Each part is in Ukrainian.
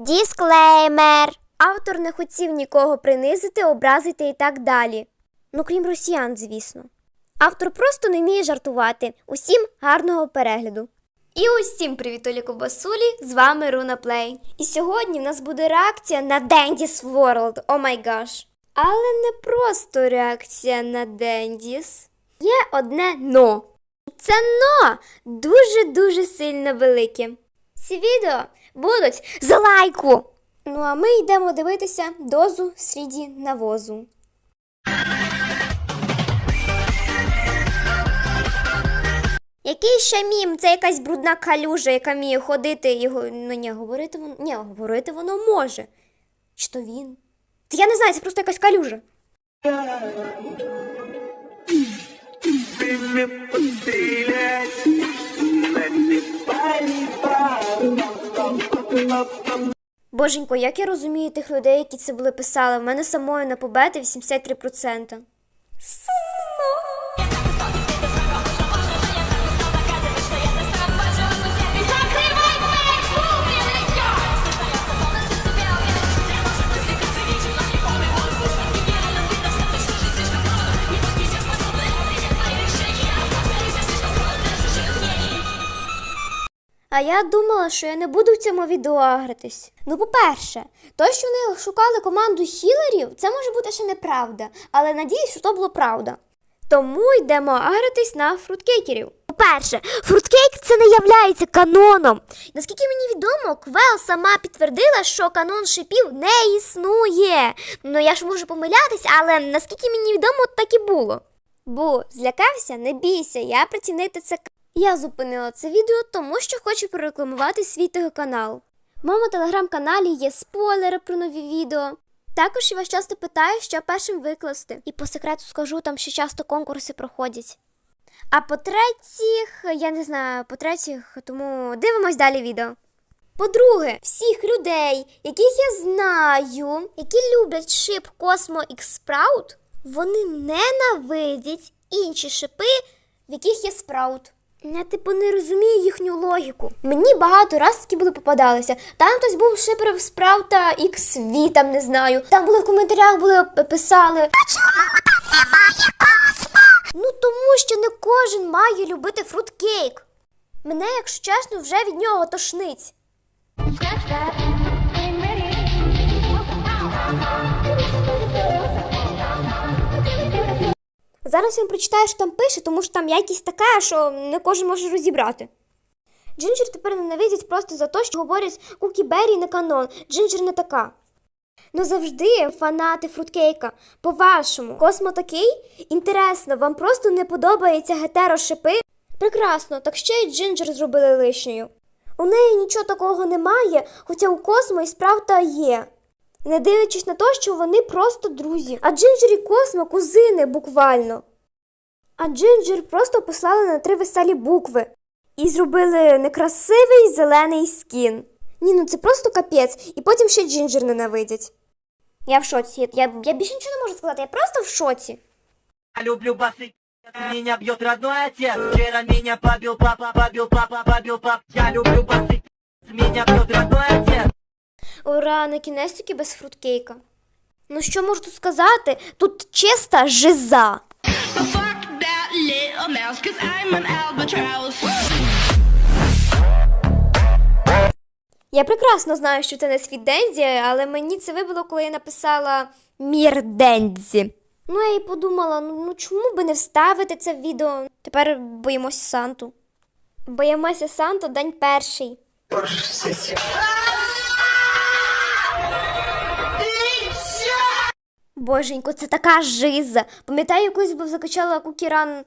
Дисклеймер. Автор не хотів нікого принизити, образити і так далі. Ну, крім росіян, звісно. Автор просто не вміє жартувати. Усім гарного перегляду. І усім привіт, Олі Ковбасулі, з вами Руна Плей. І сьогодні в нас буде реакція на Дендіс World, о май гаш. Але не просто реакція на Дендіс. Є одне но. Це но дуже-дуже сильно велике. Ці відео будуть за лайку. Ну а ми йдемо дивитися дозу сріді навозу. Який ще мім? Це якась брудна калюжа, яка вміє ходити і ну ні, говорити воно. Ні, говорити воно може. Чи то він? Та я не знаю, це просто якась калюжа. Боженько, як я розумію тих людей, які це були писали, в мене самої на побети 83%. А я думала, що я не буду в цьому відео агритись. Ну, по-перше, то, що вони шукали команду хілерів, це може бути ще неправда, але надіюсь, що то було правда. Тому йдемо агритись на фруткейкерів. По-перше, фруткейк це не являється каноном. Наскільки мені відомо, Квел сама підтвердила, що канон шипів не існує. Ну я ж можу помилятись, але наскільки мені відомо, так і було. Бу, злякався? Не бійся, я працівник ТЦК. Я зупинила це відео, тому що хочу прорекламувати свій телеканал. В моєму телеграм-каналі є спойлери про нові відео. Також я вас часто питаю, що першим викласти. І по секрету скажу, там ще часто конкурси проходять. А по-третіх, я не знаю, по-третіх, тому дивимось далі відео. По-друге, всіх людей, яких я знаю, які люблять шип Cosmo X Sprout, вони ненавидять інші шипи, в яких є спраут. Я типу не розумію їхню логіку. Мені багато раз такі були попадалися. Там хтось був шипер в спраута XV, там не знаю. Там були в коментарях були писали. А чому там немає космо? Ну тому що не кожен має любити фруткейк. Мене, якщо чесно, вже від нього тошнить. Зараз він прочитає, що там пише, тому що там якість така, що не кожен може розібрати. Джинджер тепер ненавидять просто за те, що говорять Кукі Беррі не канон. Джинджер не така. Ну завжди фанати фруткейка. По-вашому, космо такий? Інтересно, вам просто не подобається гетерошипи? Прекрасно, так ще й Джинджер зробили лишньою. У неї нічого такого немає, хоча у Космо і справда є. Не дивлячись на те, що вони просто друзі. А Джинджер і Космо кузини буквально. А Джинджер просто послали на три веселі букви і зробили некрасивий зелений скін. Ні, ну це просто капець, і потім ще Джинджер ненавидять. Я в шоці. Я, я більше нічого не можу сказати, я просто в шоці. Я люблю басы, меня бьет родной отец Вчера меня побил папа, побил папа, побил папа Я люблю басы, меня бьет родной отец Ура, на кінець таки без фруткейка. Ну що можу тут сказати? Тут чиста жиза. Mouse, cause I'm an albatross. Я прекрасно знаю, що це не світ Дензі, але мені це вибило, коли я написала Мір Дензі. Ну, я і подумала, ну, ну чому би не вставити це в відео? Тепер боїмося Санту. Боїмося Санту день перший. Боженько, це така жиза. Пам'ятаю, якось був закачала кукіран.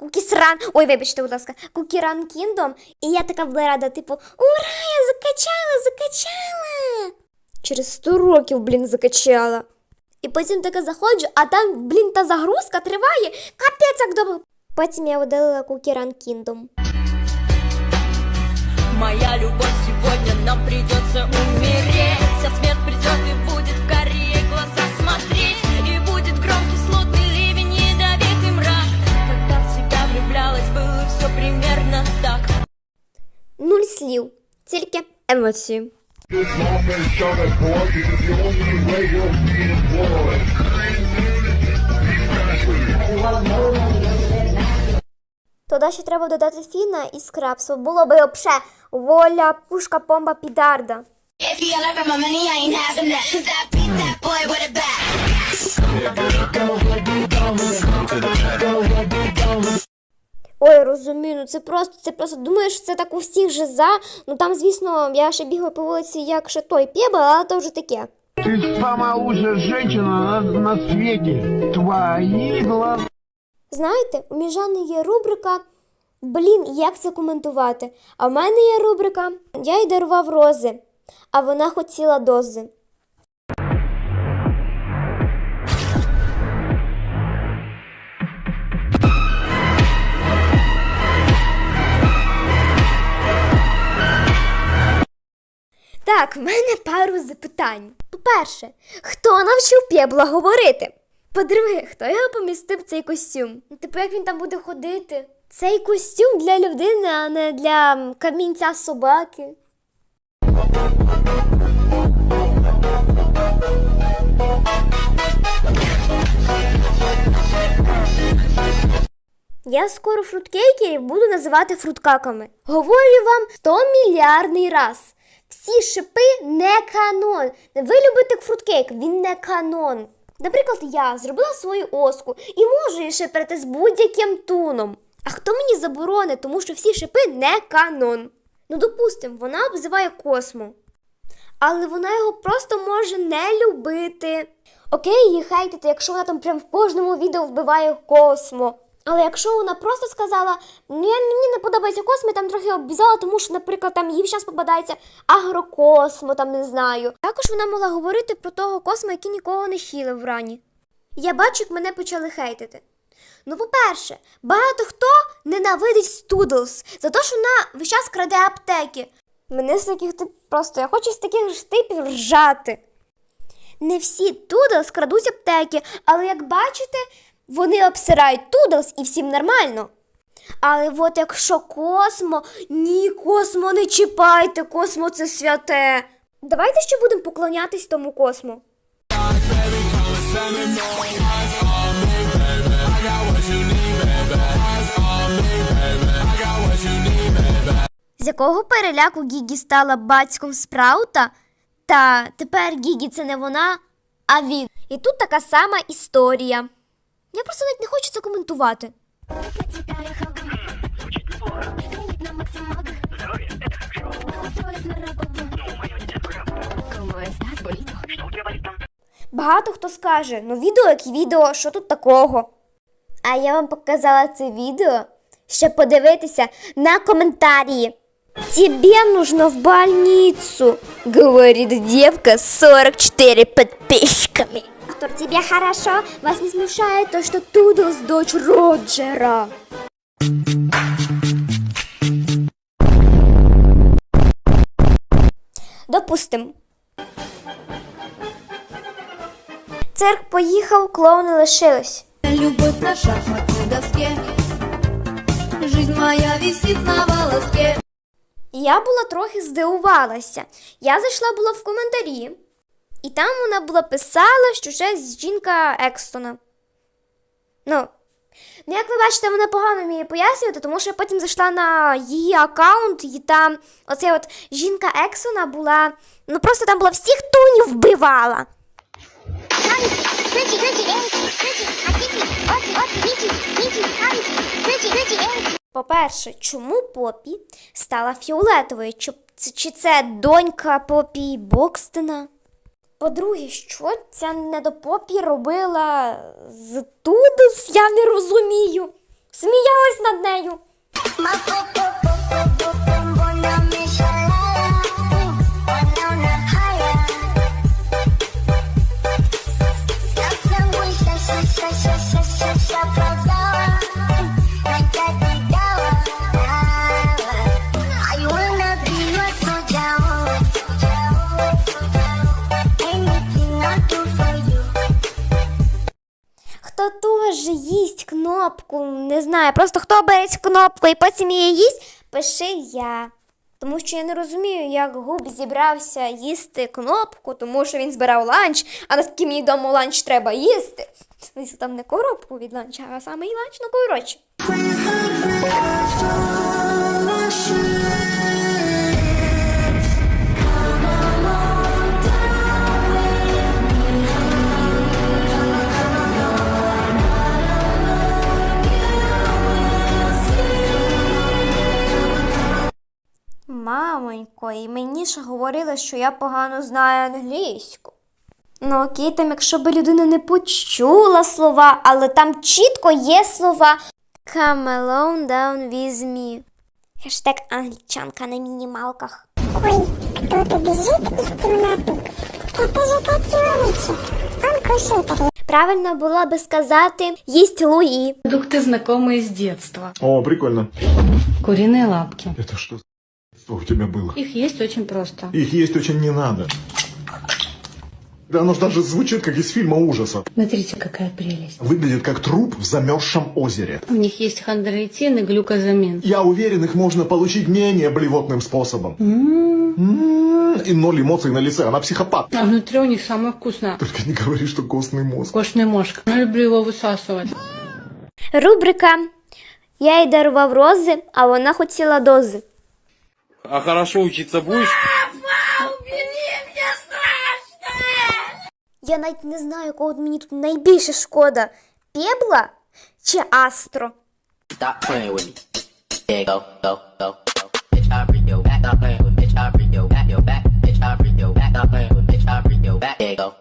Кукісран. Ой, вибачте, будь ласка, Кукіран Кіндом. І я така була рада, типу, ура, я закачала, закачала. Через 100 років, блін, закачала. І потім така заходжу, а там, блін, та загрузка триває. Капець, як довго. Потім я видалила Кукіран Кіндом. Моя любовь сегодня нам придется умереть Вся смерть придет и employed. Туди ще треба додати фіна і скрабсу. Було би обше воля, пушка, помба, підарда. Ой, розумію, ну це просто, це просто думаєш, це так у всіх же за. Ну там, звісно, я ще бігла по вулиці, як ще той пєба, але то вже таке. Ты самая лучшая женщина на, на свете. Твои глаза. Знаєте, у Міжани є рубрика Блін, як це коментувати? А в мене є рубрика Я й дарував рози, а вона хотіла дози. Так, в мене пару запитань. По-перше, хто навчив Пєбла говорити? По-друге, хто його помістив цей костюм? Ну, Типу, як він там буде ходити? Цей костюм для людини, а не для камінця собаки. Я скоро фруткейкерів буду називати фруткаками. Говорю вам 100 мільярдний раз. Всі шипи не канон. Ви любите фруткейк, він не канон. Наприклад, я зробила свою оску і можу її шиперити з будь-яким туном. А хто мені заборонить, тому що всі шипи не канон. Ну, допустимо, вона обзиває космо. Але вона його просто може не любити. Окей, її хейтити, якщо вона там прям в кожному відео вбиває космо. Але якщо вона просто сказала, мені не подобається космо, там трохи обізала, тому що, наприклад, там їй зараз попадається агрокосмо, там не знаю. Також вона могла говорити про того космо, який нікого не хілив врані. Я бачу, як мене почали хейтити. Ну, по-перше, багато хто ненавидить Студлс за те, що вона весь час краде аптеки. Мене з таких тип просто я хочу з таких ж типів ржати. Не всі Тудлс крадуть аптеки, але як бачите, вони обсирають Тудлс і всім нормально. Але от якщо космо, ні, космо не чіпайте, космо це святе. Давайте ще будемо поклонятись тому космо. З якого переляку Гігі стала батьком Спраута? Та тепер Гігі це не вона, а він. І тут така сама історія. Я просто навіть не хочу це коментувати. Багато хто скаже, ну відео як відео, що тут такого? А я вам показала це відео, щоб подивитися на коментарі. Тебе нужно в больницу, говорит девка с 44 подписчиками. Артур, тебе хорошо? Вас не смущает то, что Тудлс дочь Роджера? Допустим. Цирк поїхав, клоуни лишились. Любовь на шахматной доске Жизнь моя висит на волоске Я була трохи здивувалася. Я зайшла була в коментарі, і там вона була писала, що щось жінка Екстона. Ну, ну, як ви бачите, вона погано вміє пояснювати, тому що я потім зайшла на її аккаунт, і там оце от жінка Ексона була. Ну просто там була всіх тунів вбивала. По-перше, чому Попі стала фіолетовою? Чи це донька Попі Бокстена? По-друге, що ця недопопі робила з Тудус, я не розумію. Сміялась над нею. Знаю, просто хто бере кнопку і потім її їсть, пиши я. Тому що я не розумію, як губ зібрався їсти кнопку, тому що він збирав ланч, а наскільки мені дому ланч треба їсти. Звісно, там не коробку від ланча, а саме і ланч, ну коротше. Мамонько, і мені ж говорили, що я погано знаю англійську. Ну окей, там якщо би людина не почула слова, але там чітко є слова Come alone down with me. Хештег англічанка на мінімалках. Ой, кто-то бежит из темноты. Это же котеночек. Он кушает Правильно було би сказати їсть Луї. Продукты знакомые с детства. О, прикольно. Куриные лапки. Это что За у тебя было? Их есть очень просто. Их есть очень не надо. Да оно ж даже звучит, как из фильма ужасов. Смотрите, какая прелесть. Выглядит как труп в замерзшем озере. У них есть хондроитин и глюкозамин. Я уверен, их можно получить менее блевотным способом. М. М, И ноль эмоций на лице, она психопат. А внутри у них самое вкусное. Только не говори, что костный мозг. Кошный мошка. Я люблю его высасывать. Рубрика Я їй дарував рози, а вона хотіла дози. А хорошо учиться будешь? Я навіть не знаю, кого мені тут найбільше шкода. Пебла чи Астро? Stop playing with me. Yeah, go, go, go, go. Bitch, I bring your back. Stop playing with me. Bitch, I bring your back. Your back. Bitch, I bring your back. Stop playing with me. Bitch, I bring your back. Yeah, go.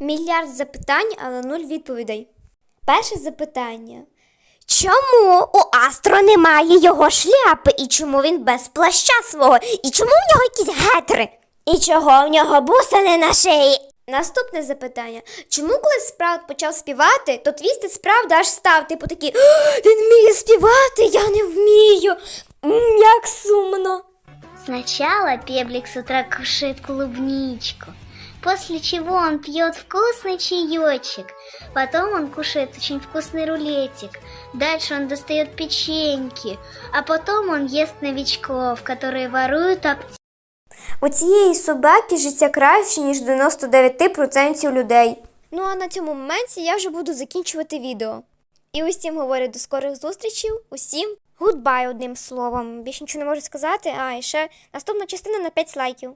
Мільярд запитань, але нуль відповідей. Перше запитання. Чому у Астро немає його шляпи? І чому він без плаща свого? І чому в нього якісь гетри? І чого в нього бусини на шиї? Наступне запитання. Чому коли Спраут почав співати, то твісти справді аж став, типу такий, він вміє співати, я не вмію. М, як сумно. Сначала Пеблик с утра кушает клубничку, после чего он пьет вкусный чаечек, потом он кушает очень вкусный рулетик, дальше он достает печеньки, а потом он ест новичков, которые воруют аптеки. У цієї собаки життя краще, ніж 99% людей. Ну а на цьому моменті я вже буду закінчувати відео. І усім говорю до скорих зустрічей, усім гудбай одним словом. Більше нічого не можу сказати, а і ще наступна частина на 5 лайків.